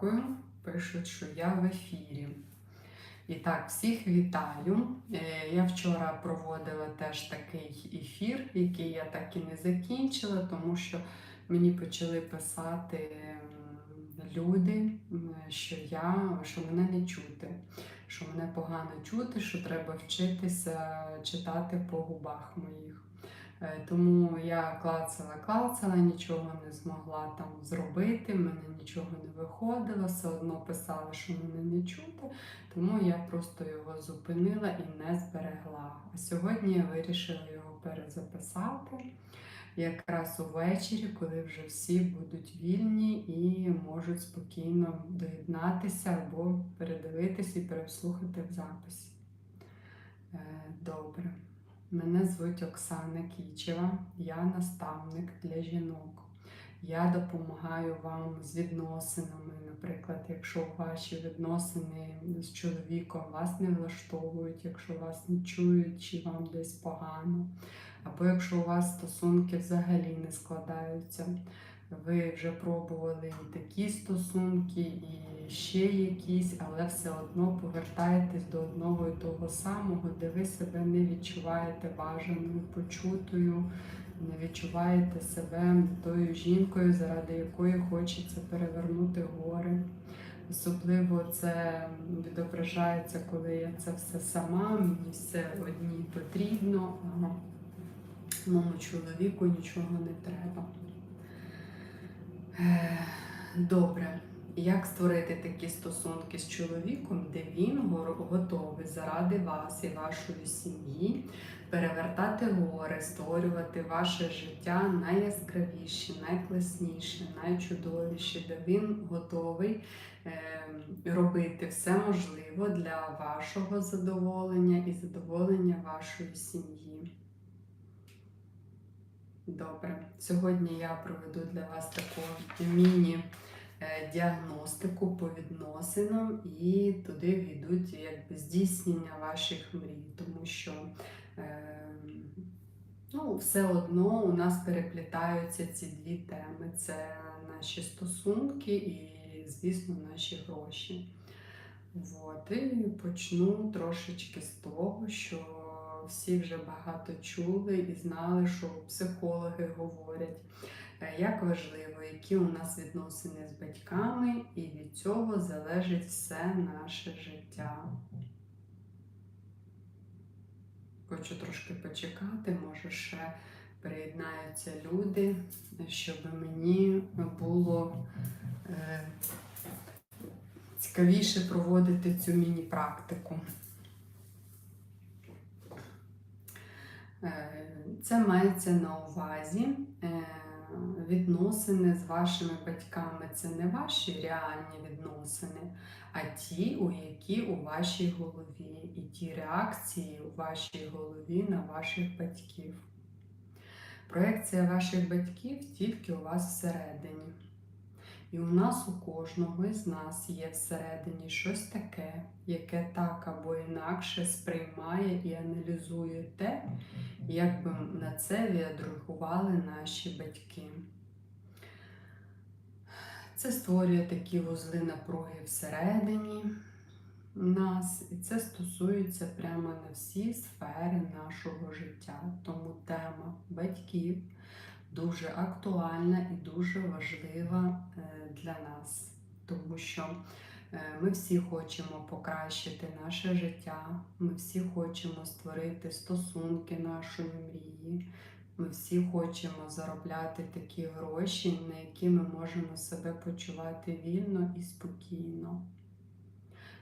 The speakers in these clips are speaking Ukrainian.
дякую. Пишуть, що я в ефірі. І так, всіх вітаю. Е, Я вчора проводила теж такий ефір, який я так і не закінчила, тому що мені почали писати люди, що я що мене не чути, що мене погано чути, що треба вчитися читати по губах моїх. Е, Тому я клацала, клацала, нічого не змогла там зробити, в мене нічого не виходило, все одно писали, що мене не чути, тому я просто його зупинила і не зберегла. А сьогодні я вирішила його перезаписати якраз увечері, коли вже всі будуть вільні і можуть спокійно доєднатися або передивитися і переслухати в записі. Е, Добре. Мене звуть Оксана Кічева, я наставник для жінок. Я допомагаю вам з відносинами, наприклад, якщо ваші відносини з чоловіком вас не влаштовують, якщо вас не чують чи вам десь погано, або якщо у вас стосунки взагалі не складаються, ви вже пробували і такі стосунки, і ще якісь, але все одно повертаєтесь до одного і того самого, де ви себе не відчуваєте бажаною, почутою, не відчуваєте себе тою жінкою, заради якої хочеться перевернути гори. Особливо це відображається, коли я це все сама, мені все одній потрібно, а моєму чоловіку нічого не треба. Е, Добре. Як створити такі стосунки з чоловіком, де він готовий заради вас і вашої сім'ї перевертати гори, створювати ваше життя найяскравіше, найкласніше, найчудовіше, де він готовий е, робити все можливе для вашого задоволення і задоволення вашої сім'ї. Добре, сьогодні я проведу для вас таку міні е, діагностику по відносинам, і туди війдуть якби здійснення ваших мрій, тому що е, ну, все одно у нас переплітаються ці дві теми: це наші стосунки і, звісно, наші гроші. От, і почну трошечки з того, що всі вже багато чули і знали, що психологи говорять, е, як важливо, які у нас відносини з батьками, і від цього залежить все наше життя. Хочу трошки почекати, може ще приєднаються люди, щоб мені було е, цікавіше проводити цю міні-практику. Це мається на увазі. е, Відносини з вашими батьками це не ваші реальні відносини, а ті, у які у вашій голові, і ті реакції у вашій голові на ваших батьків. Проекція ваших батьків тільки у вас всередині. І у нас у кожного із нас є всередині щось таке, яке так або інакше сприймає і аналізує те, як би на це відреагували наші батьки. Це створює такі вузли напруги всередині нас, і це стосується прямо на всі сфери нашого життя. Тому тема батьків дуже актуальна і дуже важлива е, для нас, тому що е, ми всі хочемо покращити наше життя, ми всі хочемо створити стосунки нашої мрії. Ми всі хочемо заробляти такі гроші, на які ми можемо себе почувати вільно і спокійно.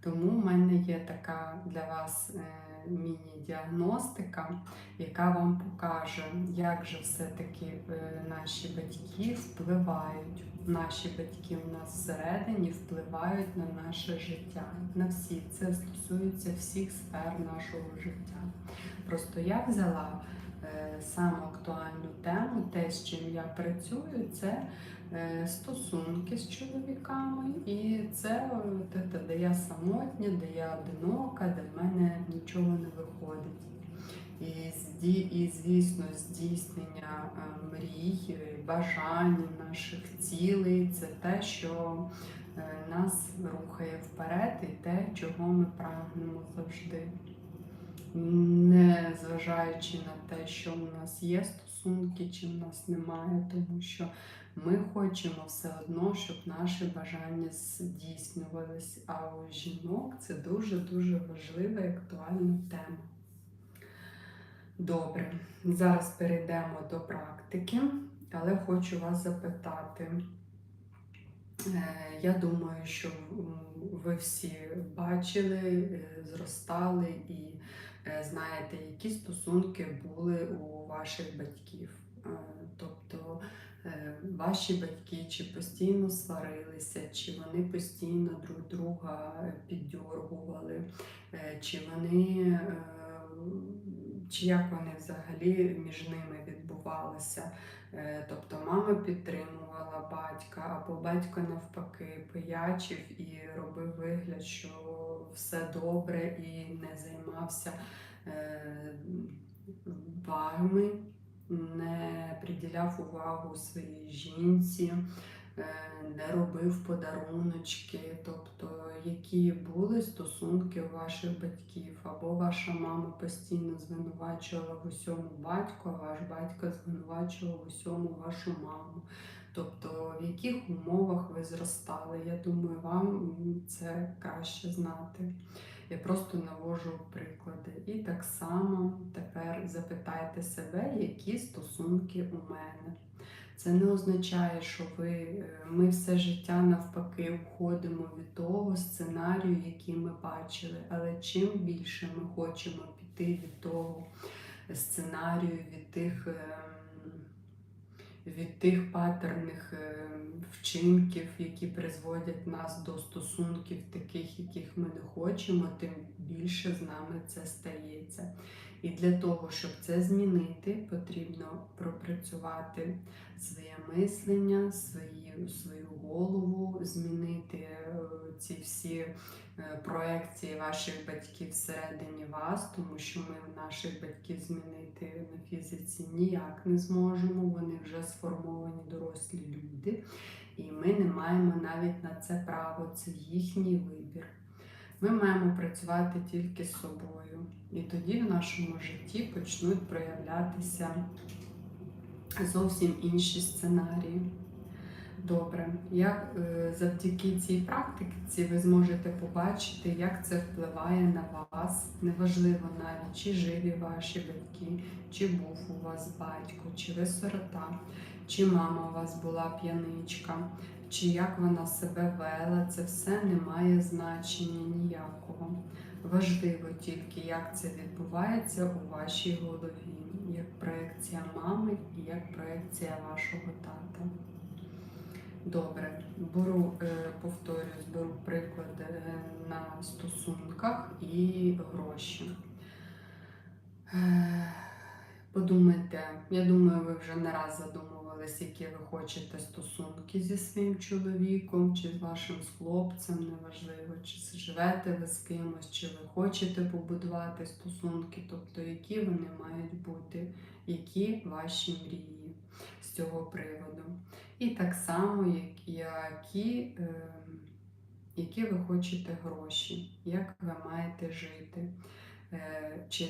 Тому в мене є така для вас е, міні-діагностика, яка вам покаже, як же все-таки е, наші батьки впливають. Наші батьки у нас всередині впливають на наше життя. На всі це стосується всіх сфер нашого життя. Просто я взяла саму актуальну тему, те, з чим я працюю, це е, стосунки з чоловіками, і це те, де я самотня, де я одинока, де в мене нічого не виходить. І, звісно, здійснення е, мрій, е, бажань, наших цілей це те, що е, нас рухає вперед і те, чого ми прагнемо завжди. Не зважаючи на те, що у нас є стосунки, чи в нас немає, тому що ми хочемо все одно, щоб наші бажання здійснювались. А у жінок це дуже-дуже важлива і актуальна тема. Добре, зараз перейдемо до практики, але хочу вас запитати. Е, Я думаю, що ви всі бачили, е, зростали і знаєте, які стосунки були у ваших батьків. Е, Тобто е, ваші батьки чи постійно сварилися, чи вони постійно друг друга піддьоргували, е, чи вони, е, чи як вони взагалі між ними відбувалися. Е, Тобто мама підтримувала батька, або батько навпаки пиячив і робив вигляд, що все добре і не займався е, вами, не приділяв увагу своїй жінці, е, не робив подаруночки. Тобто, які були стосунки у ваших батьків, або ваша мама постійно звинувачувала в усьому батьку, а ваш батько звинувачував в усьому вашу маму. Тобто, в яких умовах ви зростали, я думаю, вам це краще знати. Я просто навожу приклади. І так само тепер запитайте себе, які стосунки у мене. Це не означає, що ви, е, ми все життя навпаки входимо від того сценарію, який ми бачили. Але чим більше ми хочемо піти від того сценарію, від тих, ем, від тих патерних ем, вчинків, які призводять нас до стосунків таких, яких ми не хочемо, тим більше з нами це стається. І для того, щоб це змінити, потрібно пропрацювати своє мислення, свої, голову, змінити е, ці всі е, проекції ваших батьків всередині вас, тому що ми наших батьків змінити на фізиці ніяк не зможемо. Вони вже сформовані дорослі люди, і ми не маємо навіть на це право. Це їхній вибір. Ми маємо працювати тільки з собою, і тоді в нашому житті почнуть проявлятися зовсім інші сценарії. Добре, як е, завдяки цій практиці ви зможете побачити, як це впливає на вас. Неважливо навіть, чи живі ваші батьки, чи був у вас батько, чи ви сирота, чи мама у вас була п'яничка, чи як вона себе вела. Це все не має значення ніякого. Важливо тільки, як це відбувається у вашій голові, як проекція мами і як проекція вашого тата. Добре, беру, е, повторюсь, беру приклад е, на стосунках і гроші. Е, Подумайте, я думаю, ви вже не раз задумувались, які ви хочете стосунки зі своїм чоловіком чи з вашим хлопцем, неважливо, чи живете ви з кимось, чи ви хочете побудувати стосунки, тобто які вони мають бути, які ваші мрії з цього приводу. І так само, які, е, які ви хочете гроші, як ви маєте жити. Е, чи,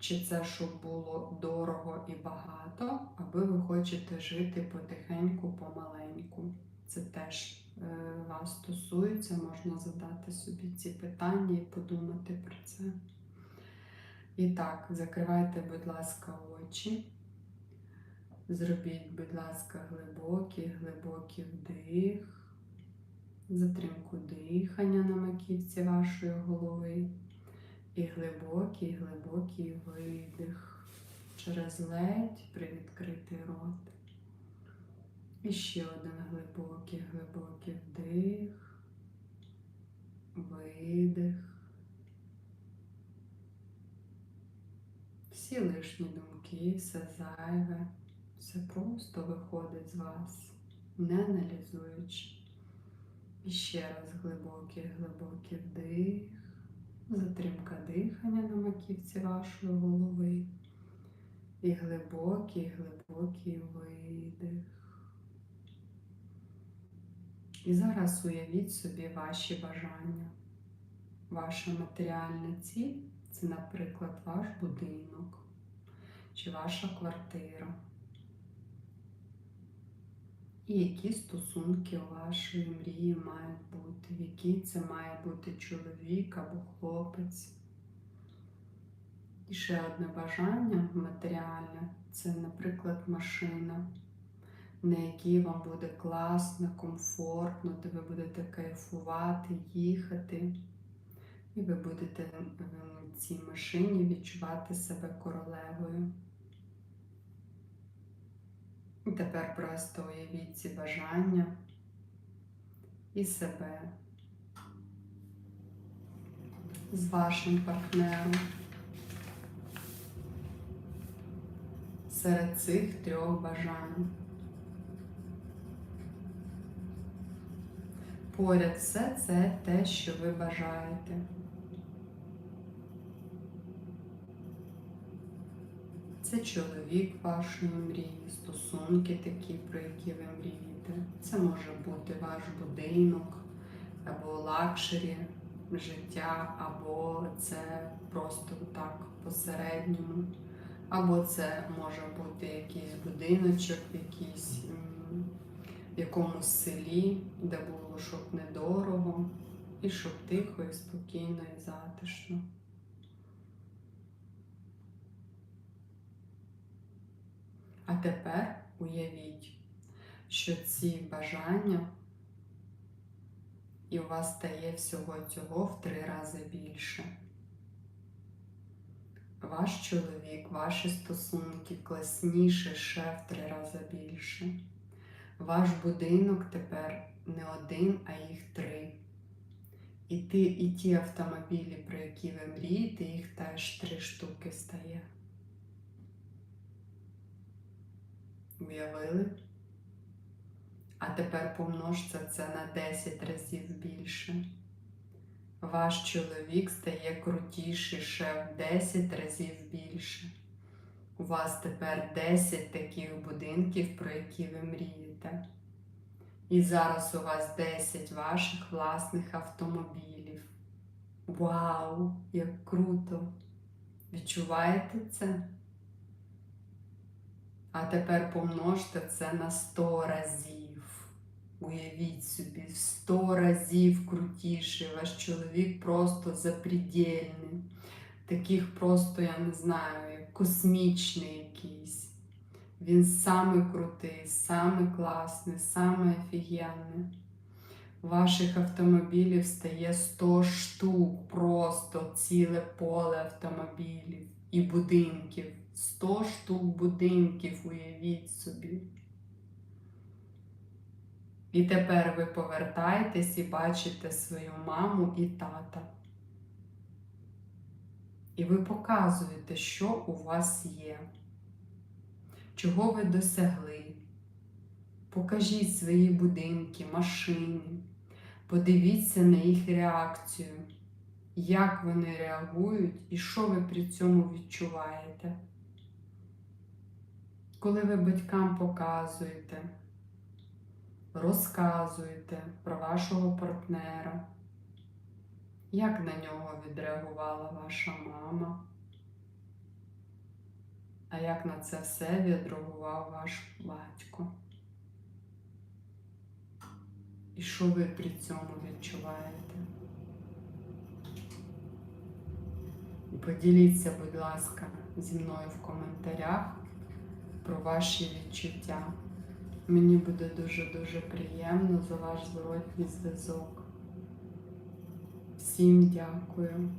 чи це щоб було дорого і багато, або ви хочете жити потихеньку, помаленьку. Це теж е, вас стосується, можна задати собі ці питання і подумати про це. І так, закривайте, будь ласка, очі. Зробіть, будь ласка, глибокий, глибокий вдих, затримку дихання на маківці вашої голови. І глибокий, глибокий видих через ледь привідкритий рот. І ще один глибокий, глибокий вдих, видих. Всі лишні думки, все зайве, все просто виходить з вас, не аналізуючи. І ще раз глибокий, глибокий вдих затримка дихання на маківці вашої голови. І глибокий, глибокий видих. І зараз уявіть собі ваші бажання. Ваша матеріальна ціль це, наприклад, ваш будинок чи ваша квартира. І які стосунки вашої мрії мають бути, який це має бути чоловік або хлопець. І ще одне бажання матеріальне це, наприклад, машина, на якій вам буде класно, комфортно, де ви будете кайфувати, їхати. І ви будете в цій машині відчувати себе королевою. Тепер просто уявіть ці бажання і себе з вашим партнером. Серед цих трьох бажань. Поряд все це те, що ви бажаєте. Це чоловік вашої мрії, стосунки такі, про які ви мрієте. Це може бути ваш будинок, або лакшері життя, або це просто так посередньому. Або це може бути якийсь будиночок, якийсь в якомусь селі, де було щоб недорого, і щоб тихо, і спокійно, і затишно. А тепер уявіть, що ці бажання і у вас стає всього цього в три рази більше. Ваш чоловік, ваші стосунки класніше ще в три рази більше. Ваш будинок тепер не один, а їх три. І, ти, і ті автомобілі, про які ви мрієте, їх теж три штуки стає. Уявили? А тепер помножте це на 10 разів більше. Ваш чоловік стає крутіший ще в 10 разів більше. У вас тепер 10 таких будинків, про які ви мрієте. І зараз у вас 10 ваших власних автомобілів. Вау, як круто! Відчуваєте це? А тепер помножте це на 100 разів. Уявіть собі, в 100 разів крутіший. Ваш чоловік просто запредельний. Таких просто, я не знаю, космічний якийсь. Він самий крутий, самий класний, самий офігенний. Ваших автомобілів стає 100 штук, просто ціле поле автомобілів і будинків. 100 штук будинків, уявіть собі. І тепер ви повертаєтесь і бачите свою маму і тата. І ви показуєте, що у вас є, чого ви досягли. Покажіть свої будинки, машини, подивіться на їх реакцію, як вони реагують і що ви при цьому відчуваєте. Коли ви батькам показуєте, розказуєте про вашого партнера, як на нього відреагувала ваша мама, а як на це все відреагував ваш батько. І що ви при цьому відчуваєте? Поділіться, будь ласка, зі мною в коментарях про ваші відчуття. Мені буде дуже-дуже приємно за ваш зворотній зв'язок. Всім дякую.